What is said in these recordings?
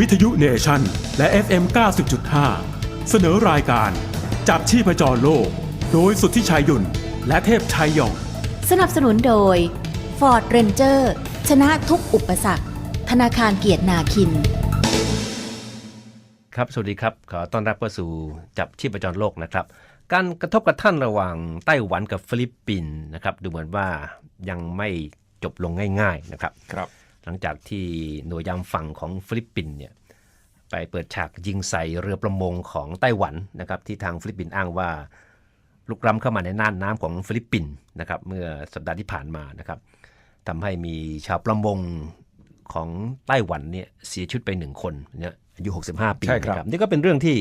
วิทยุเนชันและ FM 90.5 เสนอรายการ จับชีพจรโลก โดยสุทธิชัยหยุ่น และเทพชัยหยอง สนับสนุนโดย Ford Ranger ชนะทุกอุปสรรค ธนาคารเกียรตินาคิน ครับ สวัสดีครับ ขอต้อนรับเข้าสู่จับชีพจรโลกนะครับ การกระทบกระทั่งระหว่างไต้หวันกับฟิลิปปินส์นะครับ ดูเหมือนว่ายังไม่จบลงง่าย ๆ นะครับ ครับ หลังจากที่หน่วยยามฝั่งของฟิลิปปินส์เนี่ยไปเปิดฉากยิงใส่เรือประมงของไต้หวันนะครับที่ทางฟิลิปปินส์อ้างว่าลุกล้ำเข้ามาในน่านน้ำของฟิลิปปินส์นะครับเมื่อสัปดาห์ที่ผ่านมานะครับทำให้มีชาวประมงของไต้หวันเนี่ยเสียชีวิตไปหนึ่งคนเนี่ยอายุ 65 ปีใช่ครับนะนี่ก็เป็นเรื่องที่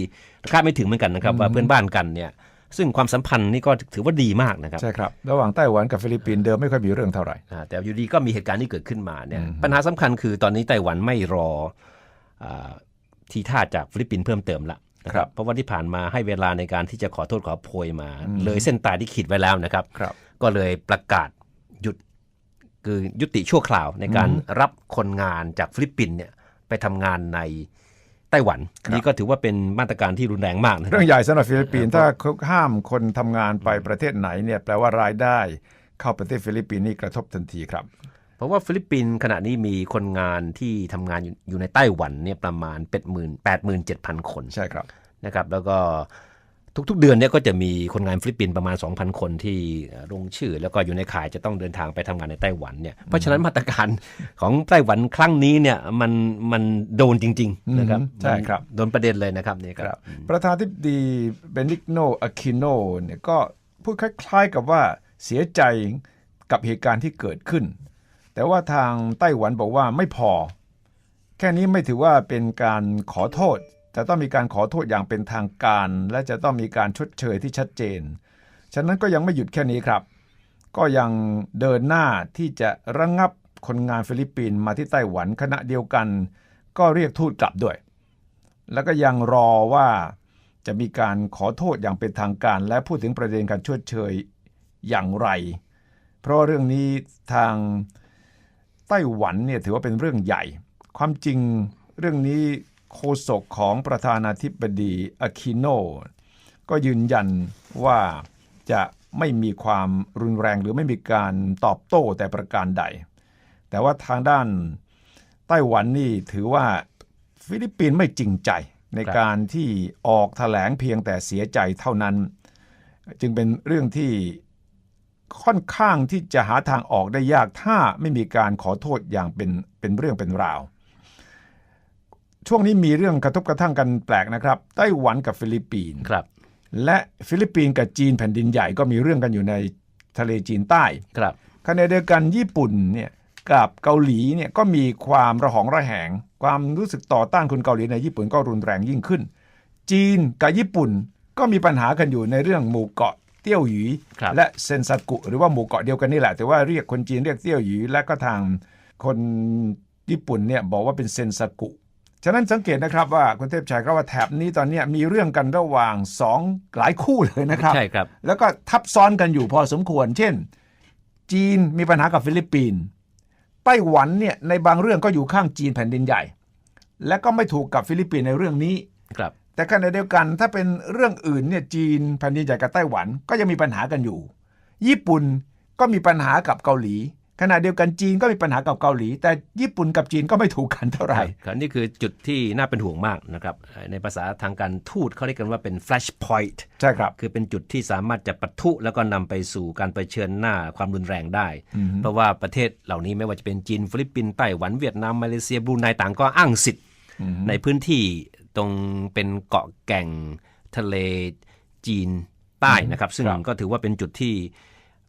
คาดไม่ถึงเหมือนกันนะครับว่าเพื่อนบ้านกันเนี่ย ซึ่งความสัมพันธ์นี่ก็ถือว่าดีมากนะครับใช่ครับระหว่างไต้หวันกับฟิลิปปินส์เดิมไม่ค่อยมีเรื่องเท่าไหร่อ่าแต่อยู่ดีก็มีเหตุการณ์ที่เกิดขึ้นมาเนี่ยปัญหาสำคัญคือตอนนี้ไต้หวันไม่รออาทีท่าจากฟิลิปปินส์เพิ่มเติมละนะครับเพราะว่าที่ผ่านมาให้เวลาในการที่จะขอโทษขอโพยมา เลยเส้นตายที่ขีดไว้แล้วนะครับครับก็เลยประกาศหยุดคือยุติชั่วคราวในการรับคนงานจากฟิลิปปินส์เนี่ยไปทำงานใน ไต้หวัน นี่ก็ถือว่าเป็นมาตรการที่รุนแรงมากนะคเรื่รัอบงใหญ่สำหรับฟิลิปปินส์ถ้าเขาห้ามคนทำงานไปประเทศไหนเนี่ยแปลว่ารายได้เข้าประเทศฟิลิปปินส์นี่กระทบทันทีครับ เพราะว่าฟิลิปปินส์ขณะนี้มีคนงานที่ทำงานอยู่อยู่ในไต้หวันเนี่ยประมาณ8 0 0 0 8 7 0 0 0 คนใช่ครับนะครับแล้วก็ ทุกๆ เดือนเนี่ยก็จะมีคนงานฟิลิปปินส์ประมาณ 2,000 คนที่ลงชื่อ แล้วก็อยู่ในข่ายจะต้องเดินทางไปทำงานในไต้หวันเนี่ยเพราะฉะนั้นมาตรการของไต้หวันครั้งนี้เนี่ยมันมันโดนจริงๆนะครับอืมใช่ครับโดนประเด็นเลยนะครับนี่คครัรับบประธานาธิบดีเบนิกโนอะคิโนเนี่ยก็พูดคล้ายๆกับว่าเสียใจกับเหตุการณ์ที่เกิดขึ้น แต่ว่าทางไต้หวันบอกว่าไม่พอ แค่นี้ไม่ถือว่าเป็นการขอโทษ จะต้องมีการขอโทษอย่างเป็นทางการ และจะต้องมีการชดเชยที่ชัดเจน ฉะนั้นก็ยังไม่หยุดแค่นี้ครับ ก็ยังเดินหน้าที่จะระงงับคนงานฟิลิปปินส์มาที่ไต้หวันขณะเดียวกัน ก็เรียกทูตกลับด้วย แล้วก็ยังรอว่าจะมีการขอโทษอย่างเป็นทางการ และพูดถึงประเด็นการชดเชยอย่างไร เพราะเรื่องนี้ทางไต้หวันเนี่ยถือว่าเป็นเรื่องใหญ่ ความจริงเรื่องนี้ โฆษกของประธานาธิบดีอาคิโนก็ยืนยันว่าจะไม่มีความรุนแรงหรือไม่มีการตอบโต้แต่ประการใด แต่ว่าทางด้านไต้หวันนี่ถือว่าฟิลิปปินส์ไม่จริงใจในครับการที่ออกแถลงเพียงแต่เสียใจเท่านั้น จึงเป็นเรื่องที่ค่อนข้างที่จะหาทางออกได้ยากถ้าไม่มีการขอโทษอย่างเป็นเป็นเรื่องเป็นราว ช่วงนี้มีเรื่องกระทบกระทั่งกันแปลกนะครับ ไต้หวันกับฟิลิปปินส์ครับ และฟิลิปปินส์กับจีนแผ่นดินใหญ่ก็มีเรื่องกันอยู่ในทะเลจีนใต้ครับขณะเดียวกันญี่ปุ่นเนี่ยกับเกาหลีเนี่ยก็มีความระหองระแหง ความรู้สึกต่อต้านคนเกาหลีในญี่ปุ่นก็รุนแรงยิ่งขึ้น จีนกับญี่ปุ่นก็มีปัญหากันอยู่ในเรื่องหมู่เกาะเตี้ยวหยีครับและเซนซากุ หรือว่าหมู่เกาะเดียวกันนี่แหละ แต่ว่าเรียกคนจีนเรียกเตี้ยวหยีและก็ทางคนญี่ปุ่นเนี่ยบอกว่าเป็นเซนซากุ ฉะนั้นสังเกตนะครับว่าคุณเทพชัยครับว่าแถบนี้ตอนเนี้ยมีเรื่องกันระหว่างสองหลายคู่เลยนะครับใช่ครับ แล้วก็ทับซ้อนกันอยู่พอสมควร เช่น จีนมีปัญหากับฟิลิปปินส์ไต้หวันเนี่ยในบางเรื่องก็อยู่ข้างจีนแผ่นดินใหญ่ และก็ไม่ถูกกับฟิลิปปินส์ในเรื่องนี้ครับ แต่ขณะเดียวกันถ้าเป็นเรื่องอื่นเนี่ยจีนแผ่นดินใหญ่กับไต้หวันก็ยังมีปัญหากันอยู่ ญี่ปุ่นก็มีปัญหากับเกาหลี ขณะเดียวกันจีนก็มีปัญหากับเกาหลี แต่ญี่ปุ่นกับจีนก็ไม่ถูกกันเท่าไหร่ครับนี่คือจุดที่น่าเป็นห่วงมากนะครับ ในภาษาทางการทูตเขาเรียกกันว่าเป็น flash point ใช่ครับ คือเป็นจุดที่สามารถจะปะทุแล้วก็นำไปสู่การเผชิญหน้าความรุนแรงได้ เพราะว่าประเทศเหล่านี้ไม่ว่าจะเป็นจีนฟิลิปปินส์ไต้หวันเวียดนามมาเลเซียบรูไนต่างก็อ้างสิทธิ์ ในพื้นที่ตรงเป็นเกาะแก่งทะเลจีนใต้นะครับ ซึ่งครับก็ถือว่าเป็นจุดที่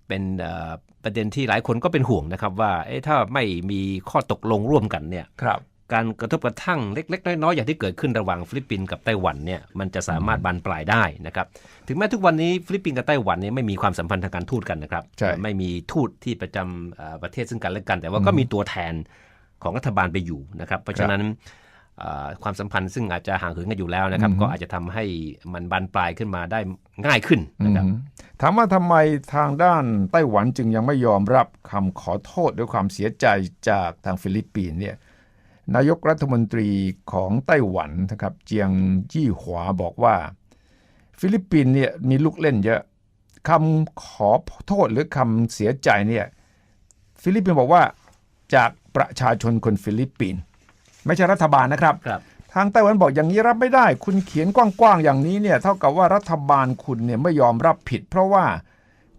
เป็นเอ่อประเด็นที่หลายคนก็เป็นห่วงนะครับว่าเอ๊ะถ้าไม่มีข้อตกลงร่วมกันเนี่ยครับการกระทบกระทั่งเล็ก ๆ น้อยๆอย่างที่เกิดขึ้นระหว่างฟิลิปปินส์กับไต้หวันเนี่ยมันจะสามารถบานปลายได้นะครับถึงแม้ทุกวันนี้ฟิลิปปินส์กับไต้หวันเนี่ยไม่มีความสัมพันธ์ทางการทูตกันนะครับใช่ไม่มีทูตที่ประจำเอ่อประเทศซึ่งกันและกัน แต่ว่าก็มีตัวแทนของรัฐบาลไปอยู่นะครับ เพราะฉะนั้นเอ่อ ความสัมพันธ์ซึ่งอาจจะห่างเหินกันอยู่แล้วนะครับ ก็อาจจะทำให้มันบานปลายขึ้นมาได้ง่ายขึ้นนะครับอืมถามว่าทำไมทางด้านไต้หวันจึงยังไม่ยอมรับคำขอโทษด้วยความเสียใจจากทางฟิลิปปินส์เนี่ยนายกรัฐมนตรีของไต้หวันนะครับเจียงจี้หวาบอกว่า ฟิลิปปินส์เนี่ยมีลูกเล่นเยอะคำขอโทษหรือคำเสียใจเนี่ยฟิลิปปินส์บอกว่าจากประชาชนคนฟิลิปปินส์ ไม่ใช่รัฐบาลนะครับ ครับ ทางไต้หวันบอกอย่างนี้รับไม่ได้ คุณเขียนกว้างๆอย่างนี้เนี่ยเท่ากับว่ารัฐบาลคุณเนี่ยไม่ยอมรับผิด เพราะว่า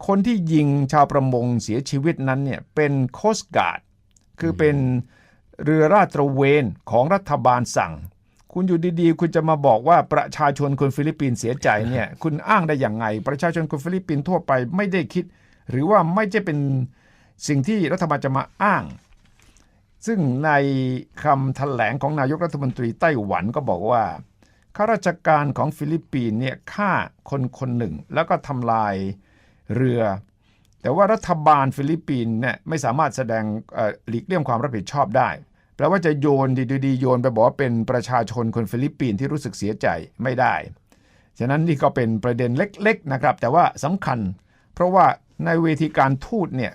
คนที่ยิงชาวประมงเสียชีวิตนั้นเนี่ยเป็นโคสการ์ดคือเป็นเรือราดตระเวนของรัฐบาลสั่ง คุณอยู่ดีๆ คุณจะมาบอกว่าประชาชนคนฟิลิปปินส์เสียใจเนี่ยคุณอ้างได้อย่างไง ประชาชนคนฟิลิปปินส์ทั่วไปไม่ได้คิด หรือว่าไม่ใช่เป็นสิ่งที่รัฐบาลจะมาอ้าง ซึ่งในคำแถลงของนายกรัฐมนตรีไต้หวันก็บอกว่าข้าราชการของฟิลิปปินส์เนี่ยฆ่าคนคนหนึ่ง แล้วก็ทำลายเรือ แต่ว่ารัฐบาลฟิลิปปินส์เนี่ยไม่สามารถแสดงหลีกเลี่ยงความรับผิดชอบได้แปลว่าจะโยนดีๆโยนไปบอกว่าเป็นประชาชนคนฟิลิปปินส์ที่รู้สึกเสียใจไม่ได้ ฉะนั้นนี่ก็เป็นประเด็นเล็กๆนะครับ แต่ว่าสำคัญ เพราะว่าในเวทีการทูตเนี่ย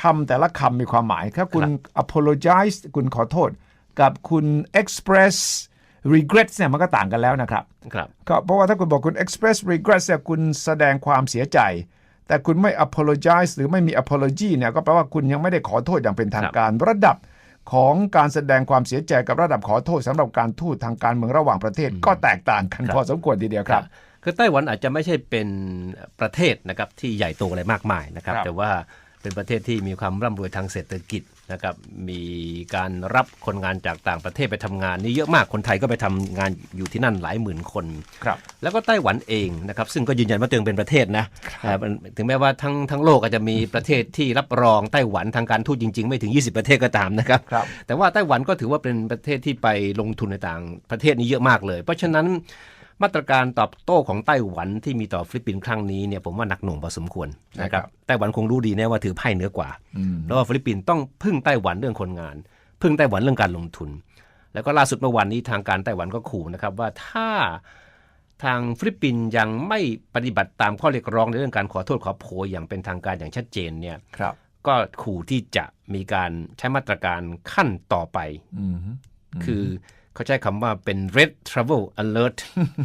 คำแต่ละคำมีความหมายครับคุณ apologize คุณขอโทษ กับคุณ express regret เนี่ยมันก็ต่างกันแล้วนะครับครับก็เพราะว่าถ้าคุณบอกคุณ express regret เนี่ยคุณแสดงความเสียใจ แต่คุณไม่ apologize หรือไม่มี apology เนี่ยก็แปลว่าคุณยังไม่ได้ขอโทษอย่างเป็นทางการระดับของการแสดงความเสียใจกับระดับขอโทษสำหรับการทูตทางการเมืองระหว่างประเทศก็แตกต่างกันพอสมควรทีเดียวครับ คือไต้หวันอาจจะไม่ใช่เป็นประเทศนะครับที่ใหญ่โตอะไรมากมายนะครับครับแต่ว่า เป็นประเทศที่มีความร่ำรวยทางเศรษฐกิจนะครับมีการรับคนงานจากต่างประเทศไปทำงานนี่เยอะมากคนไทยก็ไปทำงานอยู่ที่นั่นหลายหมื่นคนครับแล้วก็ไต้หวันเองนะครับซึ่งก็ยืนยันว่าตัวเองเป็นประเทศนะเอ่อมันถึงแม้ว่าทั้งทั้งโลกอาจจะมีประเทศที่รับรองไต้หวันทางการทูตจริง ๆ ไม่ถึง 20 ประเทศก็ตามนะครับครับแต่ว่าไต้หวันก็ถือว่าเป็นประเทศที่ไปลงทุนในต่างประเทศนี้เยอะมากเลย เพราะฉะนั้น มาตรการตอบโต้ของไต้หวันที่มีต่อฟิลิปปินส์ครั้งนี้เนี่ยผมว่าหนักหน่วงพอสมควรนะครับใช่ครับไต้หวันคงรู้ดีแน่ว่าถือไพ่เหนือกว่าอืมแล้วว่าฟิลิปปินส์ต้องพึ่งไต้หวันเรื่องคนงาน พึ่งไต้หวันเรื่องการลงทุน แล้วก็ล่าสุดเมื่อวานนี้ทางการไต้หวันก็ขู่นะครับว่าถ้าทางฟิลิปปินส์ยังไม่ปฏิบัติตามข้อเรียกร้องในเรื่องการขอโทษขอโพยอย่างเป็นทางการอย่างชัดเจนเนี่ยครับก็ขู่ที่จะมีการใช้มาตรการขั้นต่อไปอืมคือ เขาใช้คำว่าเป็น red travel alert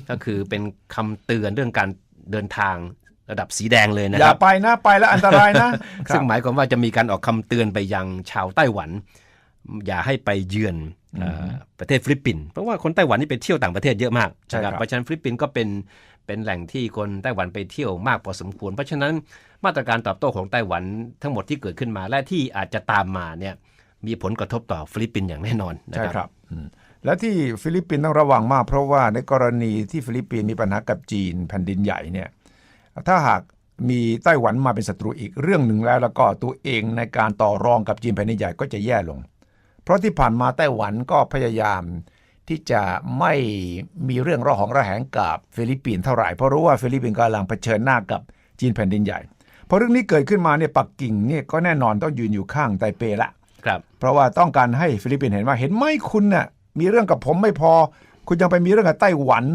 ก็คือเป็นคำเตือนเรื่องการเดินทางระดับสีแดงเลยนะอคย่ารับไปนะไปแล้วอันตรายนะ ซึ่งหมายความว่าจะมีการออกคำเตือนไปยังชาวไต้หวัน อย่าให้ไปเยือนเอ่อประเทศฟิลิปปินส์เพราะว่าคนไต้หวันนี่ไปเที่ยวต่างประเทศเยอะมากใช่ครับนะเพราะฉะนั้นฟิลิปปินส์ก็เป็นเป็นแหล่งที่คนไต้หวันไปเที่ยวมากพอสมควร เพราะฉะนั้นมาตรการตอบโต้ของไต้หวันทั้งหมดที่เกิดขึ้นมาและที่อาจจะตามมาเนี่ยมีผลกระทบต่อฟิลิปปินส์อย่างแน่นอนนะใช่ครับครับอืม และที่ฟิลิปปินส์ต้องระวังมาก เพราะว่าในกรณีที่ฟิลิปปินส์มีปัญหากับจีนแผ่นดินใหญ่เนี่ยถ้าหากมีไต้หวันมาเป็นศัตรูอีกเรื่องหนึ่งแล้ว แล้วก็ตัวเองในการต่อรองกับจีนแผ่นดินใหญ่ก็จะแย่ลง เพราะที่ผ่านมาไต้หวันก็พยายามที่จะไม่มีเรื่องระหองระแหงกับฟิลิปปินส์เท่าไหร่เพราะรู้ว่าฟิลิปปินส์กำลังเผชิญหน้ากับจีนแผ่นดินใหญ่พอเรื่องนี้เกิดขึ้นมาเนี่ยปักกิ่งเนี่ยก็แน่นอนต้องยืนอยู่ข้างไตเปละครับเพราะว่าต้องการให้ฟิลิปปินส์เห็นว่าเห็นไหมคุณน่ะ มีเรื่องกับผมไม่พอ คุณยังไปมีเรื่องกับไต้หวัน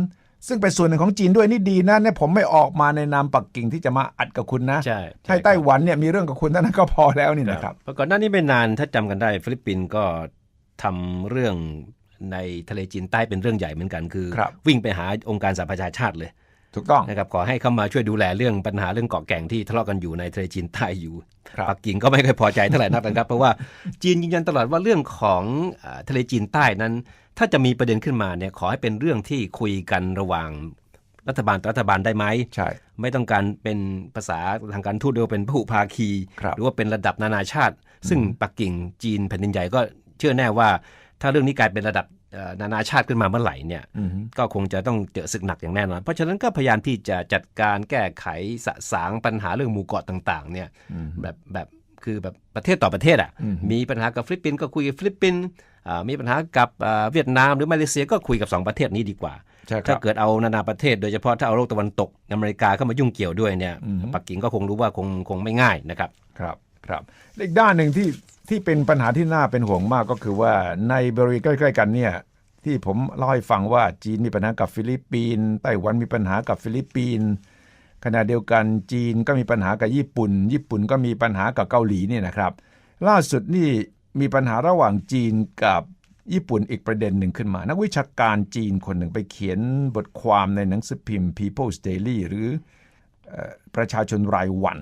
ซึ่งเป็นส่วนหนึ่งของจีนด้วยนี่ดีนะเนี่ยผมไม่ออกมาในนามปักกิ่งที่จะมาอัดกับคุณนะใช่ให้ไต้หวันเนี่ยมีเรื่องกับคุณเท่านั้นก็พอแล้วนี่นะครับเพราะก่อนหน้านี้ไม่นานถ้าจำกันได้ ฟิลิปปินส์ก็ทำเรื่องในทะเลจีนใต้เป็นเรื่องใหญ่เหมือนกันคือครับวิ่งไปหาองค์การสหประชาชาติเลย ถูกต้องนะครับขอให้เข้ามาช่วยดูแลเรื่องปัญหาเรื่องเกาะแก่งที่ทะเลาะกันอยู่ในทะเลจีนใต้อยู่ครับปักกิ่งก็ไม่ค่อยพอใจเท่าไหร่นักนะครับ เพราะว่าจีนยืนยันตลอดว่าเรื่องของอ่าทะเลจีนใต้นั้น ถ้าจะมีประเด็นขึ้นมาเนี่ยขอให้เป็นเรื่องที่คุยกันระหว่างรัฐบาลต่อรัฐบาลได้ไหมใช่ ไม่ต้องการเป็นภาษาทางการทูตเรียกว่าเป็นพหุภาคีครับหรือว่าเป็นระดับนานาชาติ ซึ่งปักกิ่งจีนแผ่นดินใหญ่ก็เชื่อแน่ว่า ถ้าเรื่องนี้กลายเป็นระดับเอ่อ นานาชาติขึ้นมาเมื่อไหร่เนี่ยอืมก็คงจะต้องเจอศึกหนักอย่างแน่นอน เพราะฉะนั้นก็พยายามที่จะจัดการแก้ไขสะสางปัญหาเรื่องหมู่เกาะต่างๆเนี่ยแบบแบบคือแบบประเทศต่อประเทศอะอืมมีปัญหากับฟิลิปปินส์ก็คุยกับฟิลิปปินส์อ่ามีปัญหากับอ่าเวียดนามหรือมาเลเซียก็คุยกับสองประเทศนี้ดีกว่าใช่คถ้ารับเกิดเอานานาประเทศ โดยเฉพาะถ้าเอาโลกตะวันตกอเมริกาเข้ามายุ่งเกี่ยวด้วยเนี่ยอืมปักกิ่งก็คงรู้ว่าคงคงไม่ง่ายนะครับครับครับอีกด้านหนึ่งที่ ที่เป็นปัญหาที่น่าเป็นห่วงมากก็คือว่าในบริเวณใกล้ ๆ กันเนี่ยที่ผมเล่าให้ฟังว่าจีนมีปัญหากับฟิลิปปินส์ไต้หวันมีปัญหากับฟิลิปปินส์ขณะเดียวกันจีนก็มีปัญหากับญี่ปุ่น ญี่ปุ่นก็มีปัญหากับเกาหลีเนี่ยนะครับ ล่าสุดนี่มีปัญหาระหว่างจีนกับญี่ปุ่นอีกประเด็นหนึ่งขึ้นมา นักวิชาการจีนคนหนึ่งไปเขียนบทความในหนังสือพิมพ์ People's Daily หรือออประชาชนรายวัน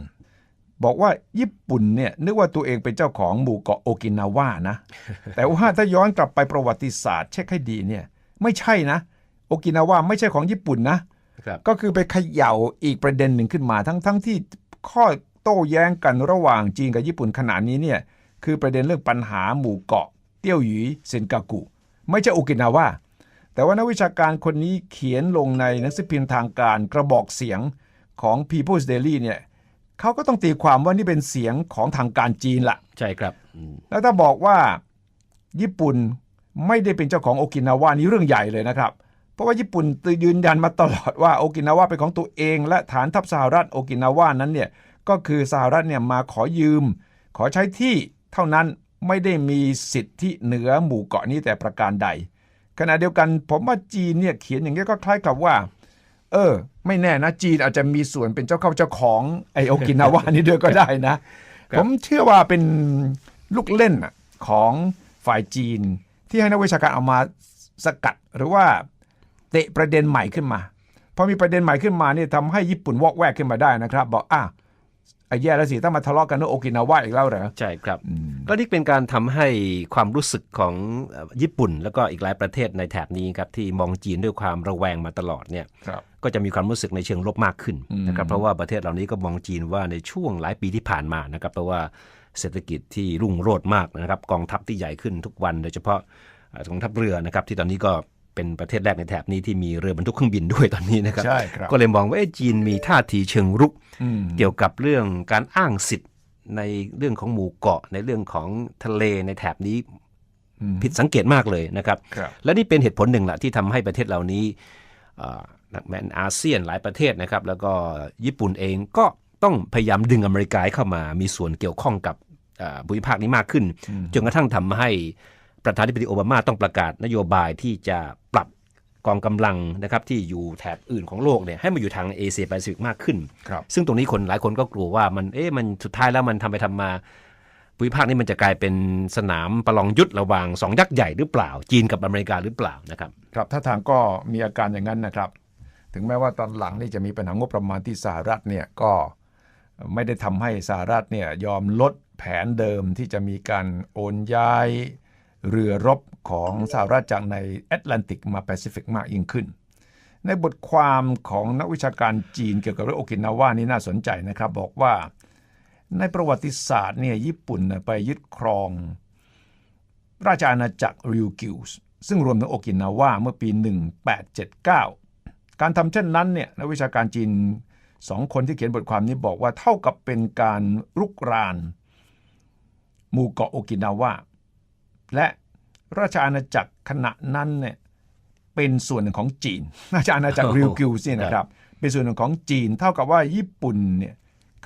บอกว่าญี่ปุ่นเนี่ยนึกว่าตัวเองเป็นเจ้าของหมู่เกาะโอกินาวานะ แต่ว่าถ้าย้อนกลับไปประวัติศาสตร์เช็คให้ดีเนี่ยไม่ใช่นะ โอกินาวาไม่ใช่ของญี่ปุ่นนะครับก็คือไปเขย่าอีกประเด็นหนึ่งขึ้นมาทั้งทั้งที่ข้อโต้แย้งกันระหว่างจีนกับญี่ปุ่นขณะนี้เนี่ยคือประเด็นเรื่องปัญหาหมู่เกาะ เตี้ยวหยีเซนกากุ ไม่ใช่โอกินาวาแต่ว่านักวิชาการคนนี้เขียนลงในหนังสือพิมพ์ทางการกระบอกเสียงของ People's Daily เนี่ย เขาก็ต้องตีความว่านี่เป็นเสียงของทางการจีนละใช่ครับอืมแล้วถ้าบอกว่าญี่ปุ่นไม่ได้เป็นเจ้าของโอกินาวานี่เรื่องใหญ่เลยนะครับ เพราะว่าญี่ปุ่นยืนยันมาตลอดว่าโอกินาวาเป็นของตัวเอง และฐานทัพสหรัฐโอกินาวานั้นเนี่ยก็คือสหรัฐเนี่ยมาขอยืม ขอใช้ที่เท่านั้นไม่ได้มีสิทธิเหนือหมู่เกาะนี้แต่ประการใดขณะเดียวกันผมว่าจีนเนี่ยเขียนอย่างนี้ยก็คล้ายกับว่า เออ ไม่แน่นะ จีนอาจจะมีส่วนเป็นเจ้าเข้าเจ้าของไอโอกินาวานี้ด้วยก็ได้นะ ผมเชื่อว่าเป็นลูกเล่นน่ะของฝ่ายจีน ที่ให้นักวิชาการเอามาสกัดหรือว่าเตะประเด็นใหม่ขึ้นมาพอมีประเด็นใหม่ขึ้นมาเนี่ยทำให้ญี่ปุ่นวอกแวกขึ้นมาได้นะครับ บอกอะ ไอ้แย่แล้วสิต้องมาทะเลาะกันเรื่องโอกินาวาอีกแล้วเหรอใช่ครับ ก็นี่เป็นการทำให้ความรู้สึกของเอ่อญี่ปุ่น แล้วก็อีกหลายประเทศในแถบนี้ครับที่มองจีนด้วยความระแวงมาตลอดเนี่ยครับก็จะมีความรู้สึกในเชิงลบมากขึ้นนะครับเพราะว่าประเทศเหล่านี้ก็มองจีนว่าในช่วงหลายปีที่ผ่านมานะครับเพราะว่าเศรษฐกิจที่รุ่งโรจน์มากนะครับ กองทัพที่ใหญ่ขึ้นทุกวัน โดยเฉพาะเอ่อกองทัพเรือนะครับที่ตอนนี้ก็ เป็นประเทศแรกในแถบนี้ที่มีเรือบรรทุกเครื่องบินด้วยตอนนี้นะครับ ใช่ครับ ก็เลยมองว่าเอ๊ะจีนมีท่าทีเชิงรุกอืมเกี่ยวกับเรื่องการอ้างสิทธิ์ในเรื่องของหมู่เกาะในเรื่องของทะเลในแถบนี้อืมผิดสังเกตมากเลยนะครับครับและนี่เป็นเหตุผลหนึ่งแหละที่ทำให้ประเทศเหล่านี้เอ่อแม้นอาเซียนหลายประเทศนะครับ แล้วก็ญี่ปุ่นเองก็ต้องพยายามดึงอเมริกาให้เข้ามามีส่วนเกี่ยวข้องกับเอ่อภูมิภาคนี้มากขึ้นจนกระทั่งทำให้ ประธานาธิบดีโอบามาต้องประกาศนโยบายที่จะปรับกองกำลังนะครับที่อยู่แถบอื่นของโลกเนี่ยให้มาอยู่ทางเอเชียแปซิฟิกมากขึ้นครับซึ่งตรงนี้คนหลายคนก็กลัวว่ามันเอ๊ะมันสุดท้ายแล้วมันทำไปทำมาภูมิภาคนี้มันจะกลายเป็นสนามประลองยุทธระหว่างสองยักษ์ใหญ่หรือเปล่า จีนกับอเมริกาหรือเปล่านะครับครับถ้าทางก็มีอาการอย่างนั้นนะครับ ถึงแม้ว่าตอนหลังนี่จะมีปัญหางบประมาณที่สหรัฐเนี่ยก็ไม่ได้ทำให้สหรัฐเนี่ยยอมลดแผนเดิมที่จะมีการโอนย้าย เรือรบของสหรัฐจากในแอตแลนติกมาแปซิฟิกมากยิ่งขึ้น ในบทความของนักวิชาการจีนเกี่ยวกับเรื่องโอกินาว่านี่น่าสนใจนะครับ บอกว่าในประวัติศาสตร์เนี่ยญี่ปุ่นไปยึดครอง ราชอาณาจักรริวกิวส์ซึ่งรวมถึงโอกินาว่าเมื่อปี 1879 การทำเช่นนั้นเนี่ยนักวิชาการจีนสองคนที่เขียนบทความนี้บอกว่าเท่ากับเป็นการรุกรานหมู่เกาะโอกินาว่า และราชอาณาจักรขณะนั้นเนี่ยเป็นส่วนหนึ่งของจีน ราชอาณาจักรริวกิวส์เนี่ยนะครับ เป็นส่วนหนึ่งของจีน เท่ากับว่าญี่ปุ่นเนี่ย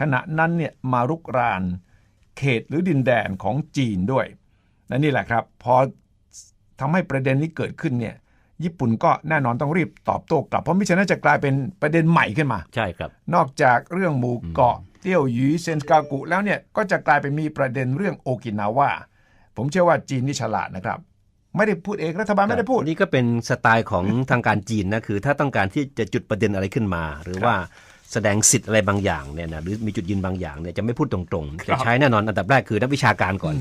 ขณะนั้นเนี่ยมารุกรานเขตหรือดินแดนของจีนด้วยและนี่แหละครับ พอทำให้ประเด็นนี้เกิดขึ้นเนี่ยญี่ปุ่นก็แน่นอนต้องรีบตอบโต้กลับ เพราะมิฉะนั้นจะกลายเป็นประเด็นใหม่ขึ้นมาใช่ครับ นอกจากเรื่องหมู่เกาะเตี้ยวหยีเซนกากุแล้วเนี่ยก็จะกลายเป็นมีประเด็นเรื่องโอกินาวา ผมเชื่อว่าจีนนี่ฉลาดนะครับไม่ได้พูดเองรัฐบาลไม่ได้พูดนี่ก็เป็นสไตล์ของทางการจีนนะคือถ้าต้องการที่จะจุดประเด็นอะไรขึ้นมา หรือว่าแสดงสิทธิ์อะไรบางอย่างเนี่ยนะหรือมีจุดยืนบางอย่างเนี่ยจะไม่พูดตรงๆจะใช้แน่นอนอันดับแรกคือนักวิชาการก่อน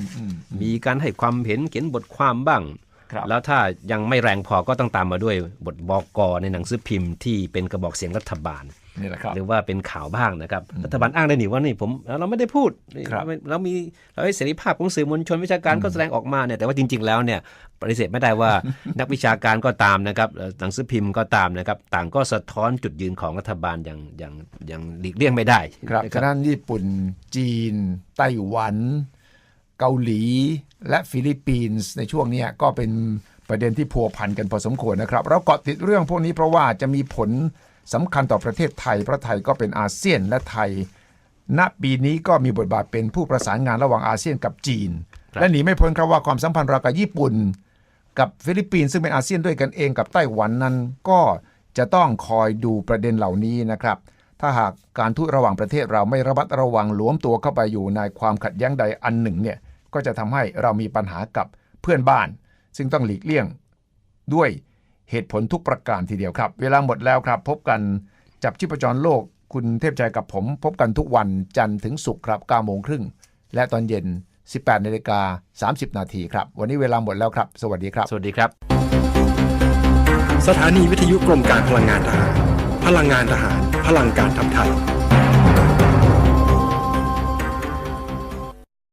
มีการให้ความเห็นเขียนบทความบ้างครับแล้วถ้ายังไม่แรงพอก็ต้องตามมาด้วยบทบอกกในหนังสือพิมพ์ที่เป็นกระบอกเสียงรัฐบาล นี่แหละครับหรือว่าเป็นข่าวบ้างนะครับรัฐบาลอ้างได้หนิว่านี่ผมเราไม่ได้พูดนี่ครับเราเรามีเราให้เสรีภาพของสื่อมวลชนวิชาการก็แสดงออกมาเนี่ยแต่ว่าจริง ๆ แล้วเนี่ยปฏิเสธไม่ได้ว่านักวิชาการก็ตามนะครับเอ่อหนังสือพิมพ์ก็ตามนะครับ ต่างก็สะท้อนจุดยืนของรัฐบาลอย่างอย่างอย่างหลีกเลี่ยงไม่ได้ครับนะฉะนั้นญี่ปุ่นจีน ไต้หวัน เกาหลี และฟิลิปปินส์ในช่วงเนี้ยก็เป็นประเด็นที่พัวพันกันพอสมควรนะครับ เราเกาะติดเรื่องพวกนี้เพราะว่าจะมีผล สำคัญต่อประเทศไทย เพราะไทยก็เป็นอาเซียนและไทย ณปีนี้ก็มีบทบาทเป็นผู้ประสานงานระหว่างอาเซียนกับจีน และหนีไม่พ้นครับว่าความสัมพันธ์เรากับญี่ปุ่น กับฟิลิปปินส์ซึ่งเป็นอาเซียนด้วยกันเองกับไต้หวันนั้นก็จะต้องคอยดูประเด็นเหล่านี้นะครับ ถ้าหากการทูตระหว่างประเทศเราไม่ระมัดระวังหลวมตัวเข้าไปอยู่ในความขัดแย้งใดอันหนึ่งเนี่ยก็จะทำให้เรามีปัญหากับเพื่อนบ้าน ซึ่งต้องหลีกเลี่ยงด้วย เหตุผลทุกประการทีเดียวครับ เวลาหมดแล้วครับ พบกันจับชีพจรโลกคุณเทพชัยกับผม พบกันทุกวันจันทร์ถึงศุกร์ครับ9โมงครึ่งและตอนเย็น 18นาฬิกา30 นาทีครับ วันนี้เวลาหมดแล้วครับ สวัสดีครับ สวัสดีครับ สถานีวิทยุกรมการพลังงานทหาร พลังงานทหาร พลังการทำไทย